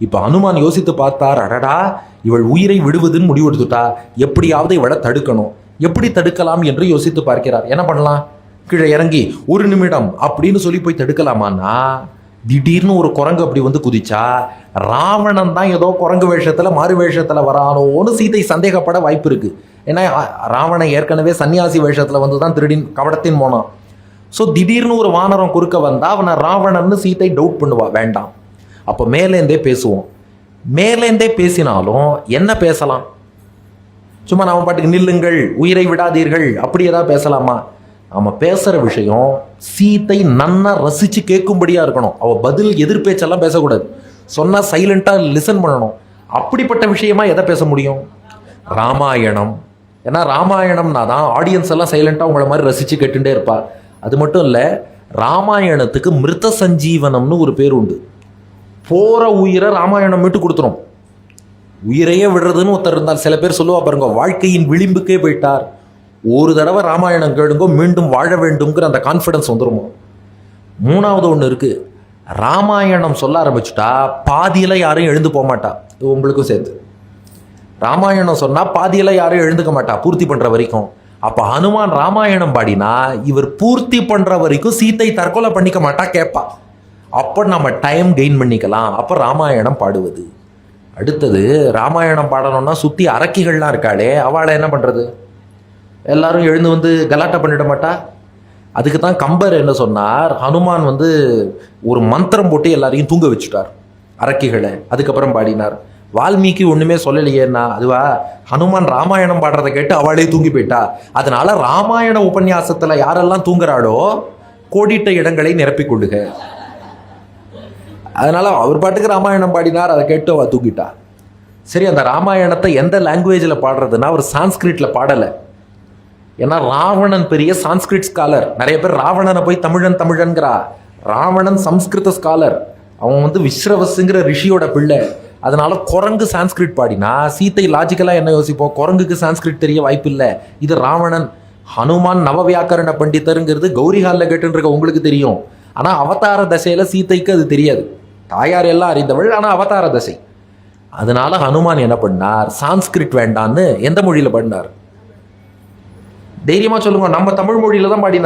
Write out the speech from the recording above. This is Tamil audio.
இப்போ அனுமான் யோசித்து பார்த்தார் அடடா இவள் உயிரை விடுவதுன்னு முடிவெடுத்துட்டா எப்படியாவது இவளை தடுக்கணும். எப்படி தடுக்கலாம் என்று யோசித்து பார்க்கிறார். என்ன பண்ணலாம்? கீழே இறங்கி ஒரு நிமிடம் அப்படின்னு சொல்லி போய் தடுக்கலாமான்னா திடீர்னு ஒரு குரங்கு அப்படி வந்து குதிச்சா ராவணன் தான் ஏதோ குரங்கு வேஷத்தில் மாறு வேஷத்தில் வரானோன்னு சீதை சந்தேகப்பட வாய்ப்பு இருக்குது ஏன்னா ராவணன் ஏற்கனவே சன்னியாசி வேஷத்தில் வந்து தான் திருடின் கவடத்தின் போனான் ஸோ திடீர்னு ஒரு வானரம் குறுக்க வந்தால் அவனை ராவணன்னு சீதை டவுட் பண்ணுவா வேண்டாம். அப்போ மேலேருந்தே பேசுவோம். மேலேருந்தே பேசினாலும் என்ன பேசலாம்? சும்மா நாம் பாட்டுக்கு நில்லுங்கள் உயிரை விடாதீர்கள் அப்படி ஏதாவது பேசலாமா? நம்ம பேசுகிற விஷயம் சீத்தை நன்னா ரசித்து கேட்கும்படியாக இருக்கணும். அவள் பதில் எதிர்பேச்செல்லாம் பேசக்கூடாது. சொன்னால் சைலண்ட்டாக லிசன் பண்ணணும். அப்படிப்பட்ட விஷயமா எதை பேச முடியும்? ராமாயணம். ஏன்னா ராமாயணம்னா தான் ஆடியன்ஸ் எல்லாம் சைலண்ட்டாக உங்களை மாதிரி ரசித்து கேட்டுகிட்டே இருப்பா. அது மட்டும் இல்லை ராமாயணத்துக்கு மிருத சஞ்சீவனம்னு ஒரு பேர் உண்டு. போகிற உயிரை ராமாயணம் மீட்டு கொடுத்துரும். உயிரையே விடுறதுன்னு ஒருத்தர் இருந்தார். சில பேர் சொல்லுவா பாருங்க வாழ்க்கையின் விளிம்புக்கே போயிட்டார். ஒரு தடவை ராமாயணம் கேளுங்கோ மீண்டும் வாழ வேண்டும்ங்கிற அந்த கான்ஃபிடன்ஸ் வந்துருமோ? மூணாவது ஒன்று இருக்குது ராமாயணம் சொல்ல ஆரம்பிச்சுட்டா பாதியில் யாரும் எழுந்து போக மாட்டா. இது உங்களுக்கும் சேர்த்து. ராமாயணம் சொன்னால் பாதியில் யாரும் எழுந்துக்க மாட்டா பூர்த்தி பண்ணுற வரைக்கும். அப்போ ஹனுமான் ராமாயணம் பாடினா இவர் பூர்த்தி பண்ணுற வரைக்கும் சீத்தை தற்கொலை பண்ணிக்க மாட்டா கேட்பா அப்போ நம்ம டைம் கெயின் பண்ணிக்கலாம். அப்போ ராமாயணம் பாடுவது. அடுத்தது ராமாயணம் பாடணும்னா சுற்றி அரக்கிகள்லாம் இருக்காளே அவளை என்ன பண்ணுறது எல்லாரும் எழுந்து வந்து கலாட்டா பண்ணிட மாட்டா? அதுக்கு தான் கம்பர் என்ன சொன்னார்? ஹனுமான் வந்து ஒரு மந்திரம் போட்டு எல்லாரையும் தூங்க வச்சுட்டார் அரக்கிகளை. அதுக்கப்புறம் பாடினார். வால்மீகி ஒன்றுமே சொல்லலையேன்னா அதுவா ஹனுமான் ராமாயணம் பாடுறதை கேட்டு அவளே தூங்கி போயிட்டா. அதனால ராமாயண உபன்யாசத்தில் யாரெல்லாம் தூங்குறாளோ கோடிட்ட இடங்களை நிரப்பிக் கொள்ளுக. அதனால் அவர் பாட்டுக்கு ராமாயணம் பாடினார் அதை கேட்டு அவள் தூங்கிட்டா. சரி அந்த ராமாயணத்தை எந்த லாங்குவேஜில் பாடுறதுன்னா அவர் சான்ஸ்கிரிட்டில் பாடலை. ஏன்னா ராவணன் பெரிய சான்ஸ்கிரிட் ஸ்காலர் நிறைய பேர் ராவணனை போய் தமிழன் தமிழன்கிறா. ராவணன் சம்ஸ்கிருத ஸ்காலர் அவன் வந்து விஸ்ரவசுங்கிற ரிஷியோட பிள்ளை. அதனால குரங்கு சான்ஸ்கிரிட் பாடினா சீத்தை லாஜிக்கலாக என்ன யோசிப்போம் குரங்குக்கு சான்ஸ்கிரிட் தெரிய வாய்ப்பு இல்லை இது ராவணன். ஹனுமான் நவவியாக்கரண பண்டித்தருங்கிறது கௌரி ஹாலில் கேட்டுருக்க உங்களுக்கு தெரியும். ஆனால் அவதார தசையில் சீதைக்கு அது தெரியாது. தாயார் எல்லாம் அறிந்தவள் ஆனா அவதார தசை. அதனால ஹனுமான் என்ன பண்ணார்? சான்ஸ்கிரிட் வேண்டான்னு எந்த மொழியில் பண்ணார்? தைரியமா சொல்லுங்க நம்ம தமிழ் மொழியில தான் பாடினார்.